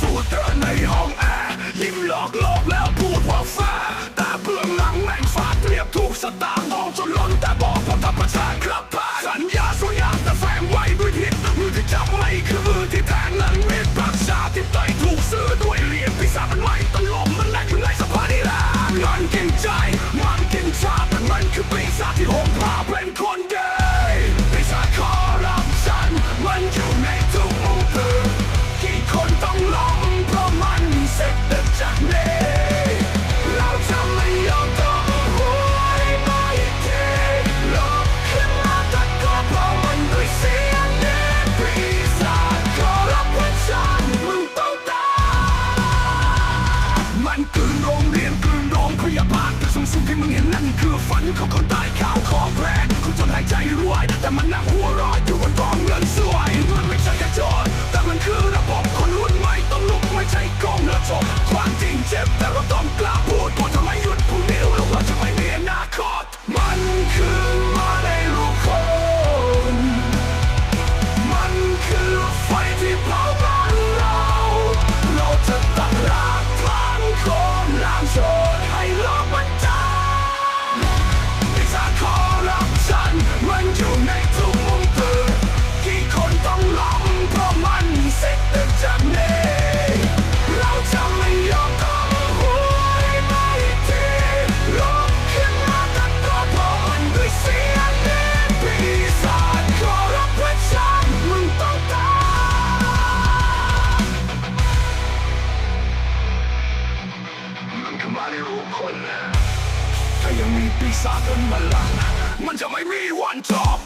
สูตรเธอในห้องแอร์ยิ้มหลอกหลอกแล้วพูดว่าแฟแต่เบื้องหลังแม่งฟาดเรียบทุกสตางค์มองจนล้นแต่บอกว่าธรรมชาติครับ ส่งสิ่งที่มึงเห็นนั่นคือฝันของคนตายข้าวขอแพร่คนจนหายใจรวยแต่มันหนักหัวร้อยอยู่บน เราจะไม่ยอมต่อหัวไม่ทีร้องษมาตัดตัวนด้วยเสียงน้นปีศาจขอรับพฉันมึงต้องตามึงทำไม่รู้คนนะถ้ายังมีปีศาจเดินมาหลังมันจะไม่มีวันจบ